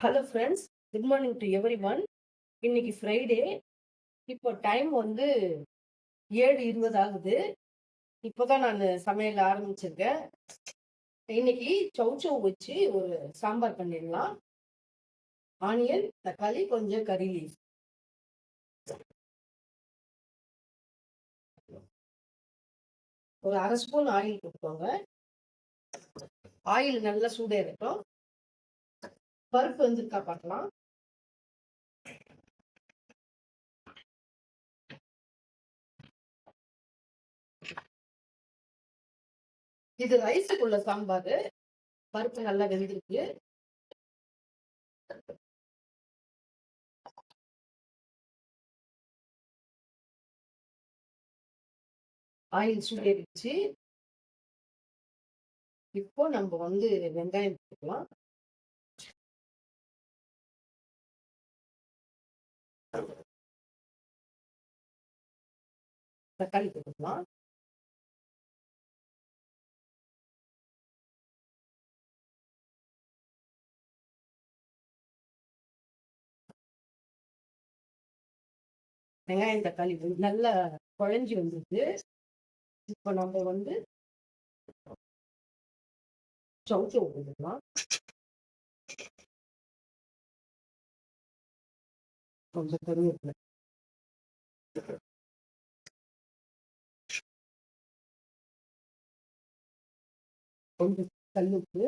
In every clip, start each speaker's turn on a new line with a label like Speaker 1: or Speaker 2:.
Speaker 1: Hello friends good morning to everyone இன்னைக்கு Friday இப்போ time வந்து ஏழு இருபது ஆகுது. இப்போ தான் நான் சமையல் ஆரம்பிச்சிருக்கேன். இன்னைக்கு சௌச்சௌ வச்சு ஒரு சாம்பார் பண்ணிடலாம். ஆனியன் தக்காளி கொஞ்சம் கறி லீஃப் ஒரு அரை ஸ்பூன் ஆயில் கொடுத்தோங்க. ஆயில் நல்லா சூடாக இருக்கட்டும் பருப்பு வந்துருக்கா பார்க்கலாம். இது ரைஸுக்குள்ள சாம்பார். பருப்பு நல்லா வெந்திருக்கு. ஆயில் சூடேறிச்சு இப்போ நம்ம வந்து வெங்காயம் போட்டுக்கலாம். தக்காளி போட்டுக்கலாம். வெங்காயம் தக்காளி நல்லா குழஞ்சி வந்துருக்கு இப்போ நம்ம வந்து சவுச்சோ போட்டுக்கலாம் கொஞ்சம் கருவேப்பிலை கொஞ்சம் கல்லுப்பு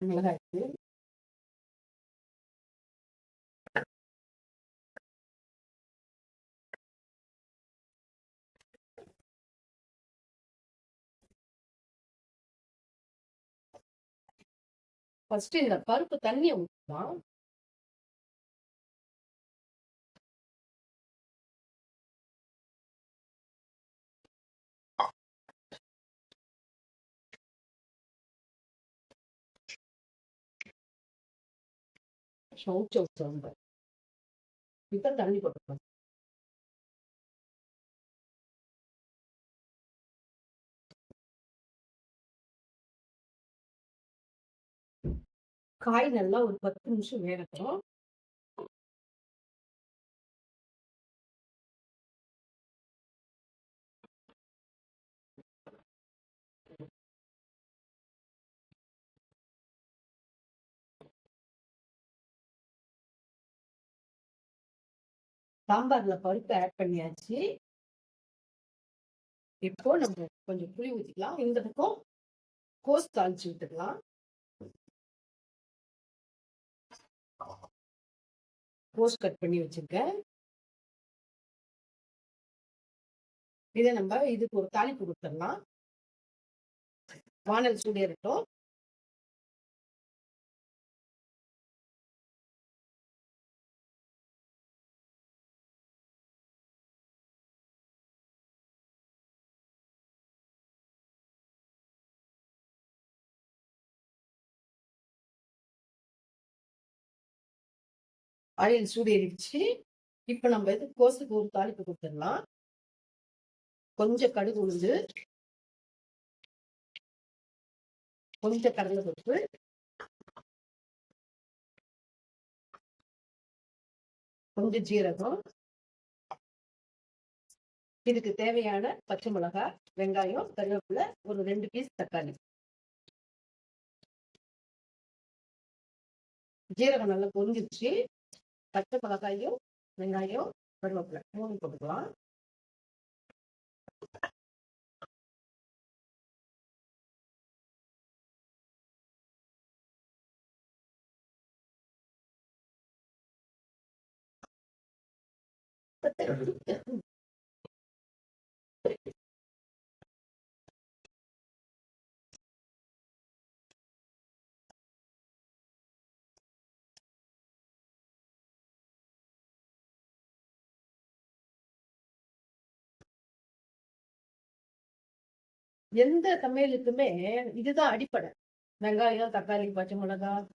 Speaker 1: மிளகாய் ஃபர்ஸ்ட் இந்த பருப்பு தண்ணியை ஊற்றலாம் சௌச்சௌ சாம்பார் இப்போ தண்ணி போட்டுக்கலாம் காய் நல்லா ஒரு பத்து நிமிஷம் வேகட்டும். சாம்பார்ல பருப்பு ஆட் பண்ணியாச்சு. இப்போ நம்ம கொஞ்சம் புளி ஊற்றிக்கலாம் இந்த பக்கம் கோஸ் தாளிச்சு விட்டுக்கலாம். கோஸ் கட் பண்ணி வச்சிருக்கேன். இதை நம்ம இதுக்கு ஒரு தாளிப்பு கொடுத்துடலாம். வானல் சூடேறட்டும் ஆயில் சூடேறிடுச்சு இப்போ நம்ம இது கோசுக்கு ஒரு தாளிப்பு கொடுத்துடலாம். கொஞ்சம் கடுகு உளுந்து கொஞ்சம் கடலை பருப்பு கொஞ்சம் ஜீரகம் இதுக்கு தேவையான பச்சை மிளகாய் வெங்காயம் கருவேப்பிலை ஒரு ரெண்டு பீஸ் தக்காளி. ஜீரகம் நல்லா பொரிஞ்சிருச்சு. பச்சை மிளகாயும் வெங்காயம் கருவேப்பிலை மூணு போட்டுக்கலாம் Thank you. எந்த சமையலுக்குமே இதுதான் அடிப்படை. வெங்காயம் தக்காளி பச்சை மிளகாய்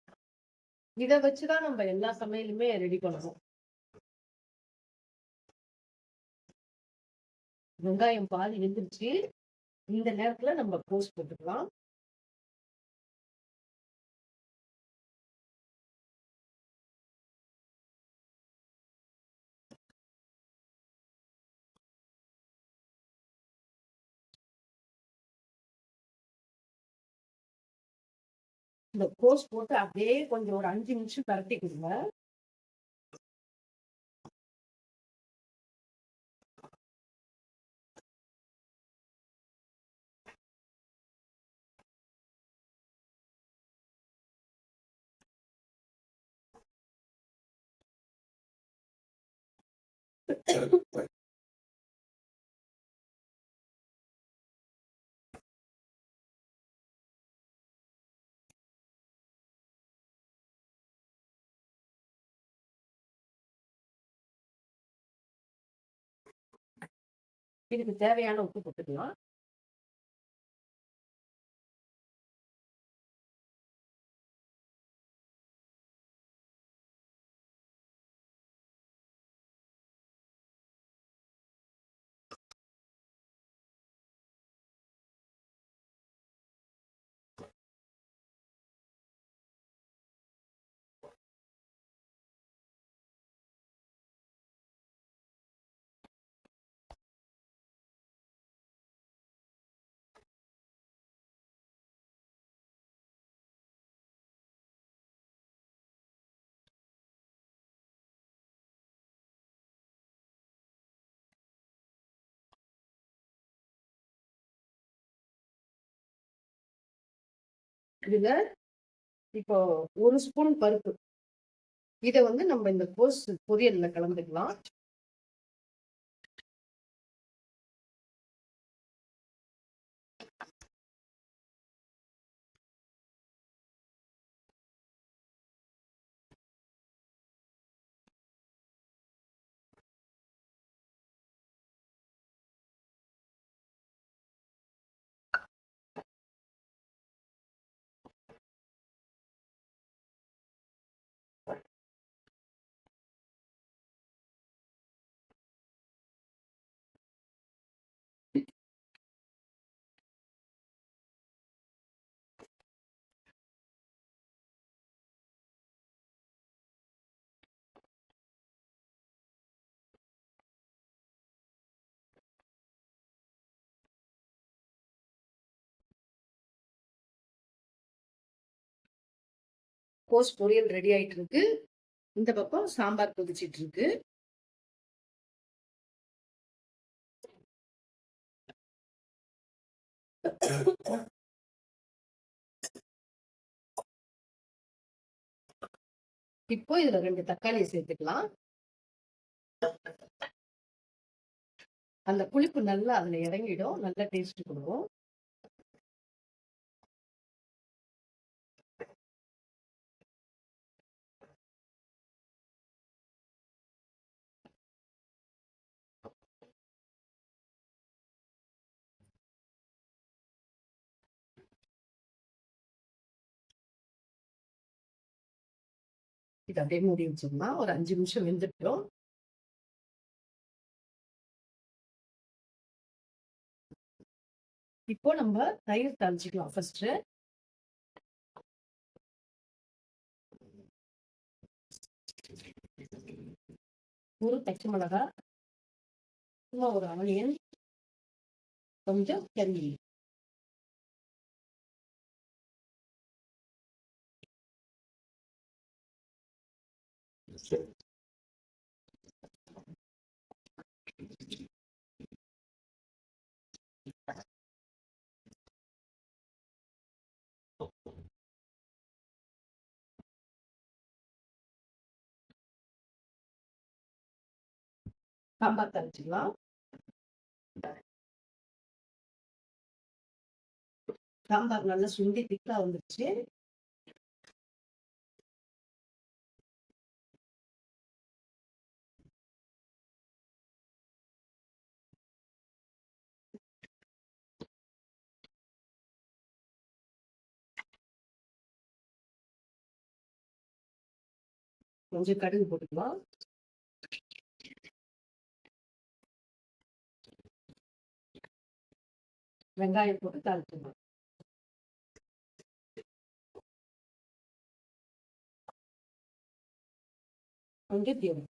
Speaker 1: இதை வச்சுதான் நம்ம எல்லா சமையலுமே ரெடி பண்ணுவோம். வெங்காயம் பாதி வெந்துருச்சு. இந்த நேரத்துல நம்ம கோஸ் போட்டுக்கலாம். இந்த கோஸ் போட்டு அப்படியே கொஞ்சம் ஒரு அஞ்சு நிமிஷம் பரட்டி கொடுங்க இதுக்கு தேவையான உப்பு போட்டுக்கலாம். இதுல இப்போ ஒரு ஸ்பூன் பருப்பு. இதை வந்து நம்ம இந்த கோஸ் பொரியல்ல கலந்துக்கலாம். கோஸ் பொரியல் ரெடி ஆயிட்டு இருக்கு இந்த பக்கம் சாம்பார் கொதிச்சிட்டு இருக்கு இப்போ இதுல ரெண்டு தக்காளி சேர்த்துக்கலாம். அந்த புளிப்பு நல்லா அதுல இறங்கிடும். நல்ல டேஸ்ட் கொடுக்கும். இது அப்படியே மூடி வச்சோம்னா ஒரு அஞ்சு நிமிஷம் வெந்துட்டோம் இப்போ நம்ம தயிர் தாளிச்சிக்கலாம் ஃபர்ஸ்ட் ஒரு பச்சை மிளகா சும்மா ஒரு ஆனியன் கொஞ்சம் கறி சாம்பார் தாளிச்சிக்கலாம் சாம்பார் நல்லா சுண்டி திக்கா வந்துருச்சு கொஞ்சம் கடுகு போட்டுக்கலாம். வெங்காயம் போட்டு தாளிச்சுக்கலாம் கொஞ்சம் தீவிரம்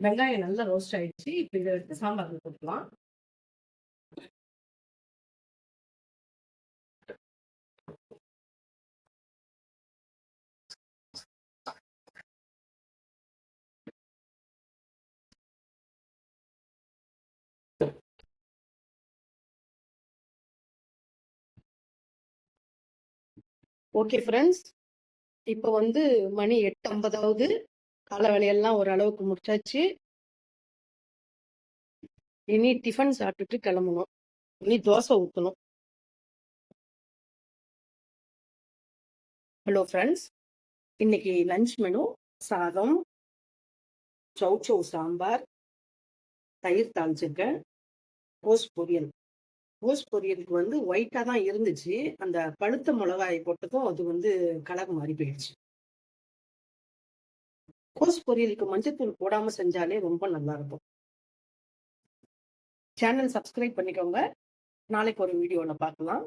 Speaker 1: வெங்காயம் நல்லா ரோஸ்ட் ஆயிடுச்சு. இப்போ இதை எடுத்து சாம்பார் போட்டுக்கலாம் ஓகே ஃப்ரெண்ட்ஸ் இப்போ வந்து மணி எட்டு ஐம்பதாவது. காலை வேலையெல்லாம் ஓரளவுக்கு முடிச்சாச்சு. இனி டிஃபன் சாப்பிட்டுட்டு கிளம்பணும். இனி தோசை ஊற்றணும் ஹலோ ஃப்ரெண்ட்ஸ் இன்னைக்கு லஞ்ச் மெனு சாதம் சௌச்சௌ சாம்பார் தயிர் தாளிச்சிருக்கேன். கோஸ் பொரியல். கோஸ் பொரியலுக்கு வந்து ஒயிட்டாக தான் இருந்துச்சு. அந்த பழுத்த மிளகாய் போட்டதும் அது வந்து கலர் மாறி போயிடுச்சு. கோஸ் பொரியலுக்கு மஞ்சத்தூள் போடாம செஞ்சாலே ரொம்ப நல்லா இருக்கும் சேனல் சப்ஸ்கிரைப் பண்ணிக்கோங்க. நாளைக்கு ஒரு வீடியோவில் பார்க்கலாம்